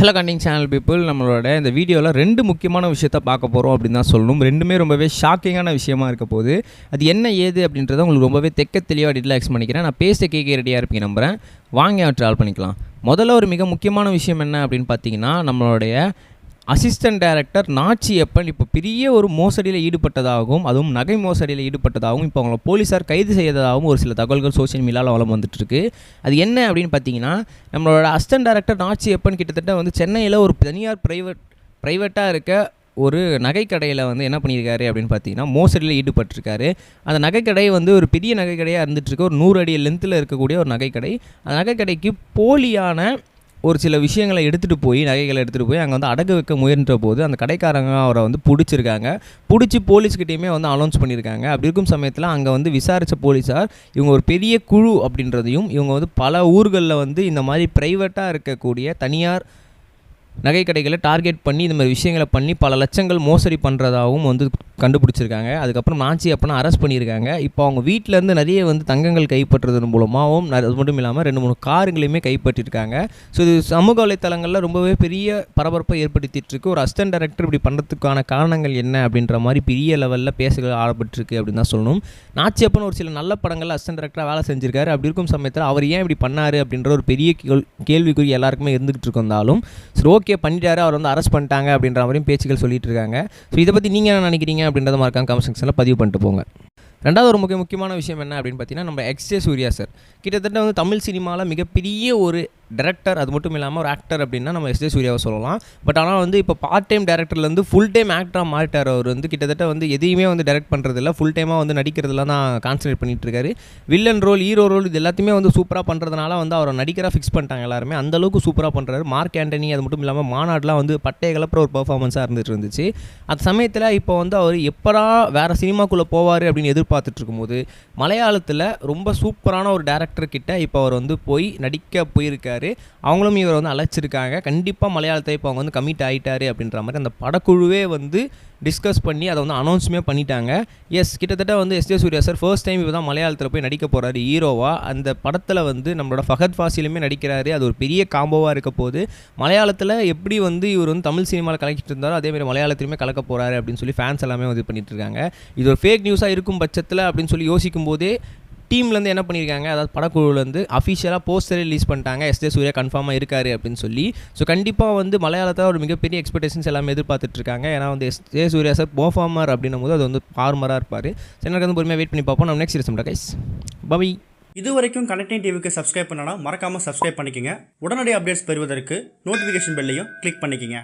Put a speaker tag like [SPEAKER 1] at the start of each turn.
[SPEAKER 1] Hello கண்டிங் channel people நம்மளோட இந்த வீடியோவில் ரெண்டு முக்கியமான விஷயத்த பார்க்க போகிறோம் அப்படின்னு தான் சொல்லணும். ரெண்டுமே ரொம்பவே ஷாக்கிங்கான விஷயமா இருக்க போது அது என்ன ஏது அப்படின்றத உங்களுக்கு ரொம்பவே தெக்க தெளிவாக டீட்டெயில் பண்ணிக்கிறேன். நான் பேச கேட்க ரெடியாக இருப்பீங்க நம்புகிறேன் வாங்க ட்ராவல் பண்ணிக்கலாம். முதல்ல ஒரு மிக முக்கியமான விஷயம் என்ன அப்படின்னு பார்த்தீங்கன்னா நம்மளுடைய அசிஸ்டன்ட் டைரக்டர் நாச்சியப்பன் இப்போ பெரிய ஒரு மோசடியில் ஈடுபட்டதாகவும் அதுவும் நகை மோசடியில் ஈடுபட்டதாகவும் இப்போ அவங்கள போலீஸார் கைது செய்ததாகவும் ஒரு சில தகவல்கள் சோஷியல் மீடியாவில் வளம் வந்துட்டுருக்கு. அது என்ன அப்படின்னு பார்த்தீங்கன்னா நம்மளோட அசிஸ்டன்ட் டைரக்டர் நாச்சியப்பன் கிட்டத்தட்ட வந்து சென்னையில் ஒரு தனியார் ப்ரைவேட் ப்ரைவேட்டாக இருக்க ஒரு நகைக்கடையில் வந்து என்ன பண்ணியிருக்காரு அப்படின்னு பார்த்தீங்கன்னா மோசடியில் ஈடுபட்டிருக்காரு. அந்த நகைக்கடை வந்து ஒரு பெரிய நகைக்கடையாக இருந்துகிட்ருக்கு ஒரு நூறு அடி லென்த்தில் இருக்கக்கூடிய ஒரு நகைக்கடை அந்த நகைக்கடைக்கு போலியான ஒரு சில விஷயங்களை எடுத்துகிட்டு போய் நகைகளை எடுத்துகிட்டு போய் அங்கே வந்து அடகு வைக்க முயன்ற போது அந்த கடைக்காரங்க அவரை வந்து பிடிச்சிருக்காங்க. பிடிச்சி போலீஸ்கிட்டையுமே வந்து அனௌன்ஸ் பண்ணியிருக்காங்க அப்படி இருக்கும் சமயத்தில் அங்கே வந்து விசாரித்த போலீஸார் இவங்க ஒரு பெரிய குழு அப்படின்றதையும் இவங்க வந்து பல ஊர்களில் வந்து இந்த மாதிரி ப்ரைவேட்டாக இருக்கக்கூடிய தனியார் நகை கடைகளை டார்கெட் பண்ணி இந்த மாதிரி விஷயங்களை பண்ணி பல லட்சங்கள் மோசடி பண்ணுறதாகவும் வந்து கண்டுபிடிச்சிருக்காங்க. அதுக்கப்புறம் நாச்சி அப்பனா அரெஸ்ட் பண்ணியிருக்காங்க. இப்போ அவங்க வீட்டிலேருந்து நிறைய வந்து தங்கங்கள் கைப்பற்றுறதன் மூலமாகவும் ந- அது மட்டும் இல்லாமல் ரெண்டு மூணு காருங்களையுமே கைப்பற்றிருக்காங்க. ஸோ இது சமூக வலைத்தளங்களில் ரொம்பவே பெரிய பரபரப்பை ஏற்படுத்திட்டுருக்கு. ஒரு அசிஸ்டன்ட் டைரக்டர் இப்படி பண்ணுறதுக்கான காரணங்கள் என்ன அப்படின்ற மாதிரி பெரிய லெவலில் பேசுகள் ஆடப்பட்டிருக்கு அப்படின்னு தான் சொல்லணும். நாச்சி அப்பன் ஒரு சில நல்ல படங்களில் அசிஸ்டன்ட் டைரக்டராக வேலை செஞ்சிருக்காரு. அப்படி இருக்கும் சமயத்தில் அவர் ஏன் இப்படி பண்ணாரு அப்படின்ற ஒரு பெரிய கேள்விக்குறி எல்லாருக்குமே இருந்துகிட்டு இருந்தாலும். சரி ஓகே பண்ணிட்டாரு. அவர் வந்து அரெஸ்ட் பண்ணிட்டாங்க அப்படின்ற மாதிரியும் பேச்சுகள் சொல்லிட்டு இருக்காங்க. ஸோ இதை பற்றி நீங்கள் என்ன நினைக்கிறீங்க அப்படின்றத மறக்காம கமெண்ட் செக்ஷனில் பதிவு பண்ணிட்டு போங்க. ரெண்டாவது ஒரு முக்கிய முக்கியமான விஷயம் என்ன அப்படின்னு பார்த்தீங்கன்னா நம்ம எக்ஸ்ஜே சூர்யா சார் கிட்டத்தட்ட வந்து தமிழ் சினிமாவில் மிகப்பெரிய ஒரு டேரக்டர் அது மட்டும் இல்லாமல் ஒரு ஆக்டர் அப்படின்னா நம்ம எஸ்ஜே சூர்யாவை சொல்லலாம். பட் ஆனால் வந்து இப்போ பார்ட் டைம் டேரக்டர்லேருந்து ஃபுல் டைம் ஆக்டராக மாறிட்டார். அவர் வந்து கிட்டத்தட்ட வந்து எதையுமே வந்து டேரக்ட் பண்ணுறதில்ல ஃபுல் டைமாக வந்து நடிக்கிறதுல தான் கான்சன்ட்ரேட் பண்ணிகிட்டு இருக்காரு. வில்லன் ரோல் ஹீரோ ரோல் இது எல்லாத்தையுமே வந்து சூப்பராக பண்ணுறதுனால வந்து அவரை நடிகராக ஃபிக்ஸ் பண்ணிட்டாங்க எல்லாருமே. அந்த அளவுக்கு சூப்பராக பண்ணுறாரு மார்க் ஆண்டனி அது மட்டும் இல்லாமல் மாநாடுலாம் வந்து பட்டைய கலப்புற ஒரு பர்ஃபார்மன்ஸாக இருந்துட்டு இருந்துச்சு. அந்த சமயத்தில் இப்போ வந்து அவர் எப்படா வேறு சினிமாக்குள்ளே போவார் அப்படின்னு எதிர்பார்த்துட்டு இருக்கும்போது மலையாளத்தில் ரொம்ப சூப்பரான ஒரு டேரக்டர் கிட்ட இப்போ அவர் வந்து போய் நடிக்க போயிருக்காரு. அவங்களும் இவர் வந்து அழைச்சிருக்காங்க. கண்டிப்பாக மலையாளத்தை இப்போ அவங்க வந்து கமிட் ஆகிட்டாரு அப்படின்ற மாதிரி அந்த படக்குழுவே வந்து டிஸ்கஸ் பண்ணி அதை வந்து அனௌன்ஸுமே பண்ணிட்டாங்க. எஸ் கிட்டத்தட்ட வந்து S J Suryah sir first time இப்போ தான் மலையாளத்தில் போய் நடிக்க போகிறாரு ஹீரோவாக அந்த படத்தில் வந்து நம்மளோட ஃபஹத் ஃபாசிலுமே நடிக்கிறாரு. அது ஒரு பெரிய காம்போவாக இருக்க போது மலையாளத்தில் எப்படி வந்து இவர் வந்து தமிழ் சினிமாவில் கலக்கிட்டு இருந்தாரோ அதே மாதிரி மலையாளத்திலுமே கலக்க போகிறாரு அப்படின்னு சொல்லி ஃபேன்ஸ் எல்லாமே வந்து பண்ணிட்டு இருக்காங்க. இது ஒரு ஃபேக் நியூஸாக இருக்கும் பட்சத்தில் அப்படின்னு சொல்லி யோசிக்கும் போதே டீம்லேருந்து என்ன பண்ணியிருக்காங்க அதாவது படக்குழுலேருந்து அஃபிஷியலாக போஸ்டர் ரிலீஸ் பண்ணிட்டாங்க. எஸ் ஜே சூர்யா கன்ஃபார்மாக இருக்காரு அப்படின்னு சொல்லி. ஸோ கண்டிப்பாக வந்து மலையாளத்தில் ஒரு மிகப்பெரிய எக்ஸ்பெக்டேஷன்ஸ் எல்லாமே எதிர்பார்த்துட்ருக்காங்க. ஏன்னா வந்து S J Suryah sir performer அப்படின்னும் போது அது வந்து ஃபார்மராக இருப்பார். சென்னைக்கு எனக்கு வந்து பொறுமையாக வெயிட் பண்ணி பார்ப்போம். நம்ம நெக்ஸ்ட் ரிசம் கைஸ் பவி
[SPEAKER 2] இது வரைக்கும் கனெக்டிங் டிவிக்கு சப்ஸ்கிரைப் பண்ணனா மறக்காமல் சப்ஸ்கிரைப் பண்ணிக்கங்க. உடனடி அப்டேட்ஸ் பெறுவதற்கு நோட்டிஃபிகேஷன் பெல்லையும் கிளிக் பண்ணிக்கங்க.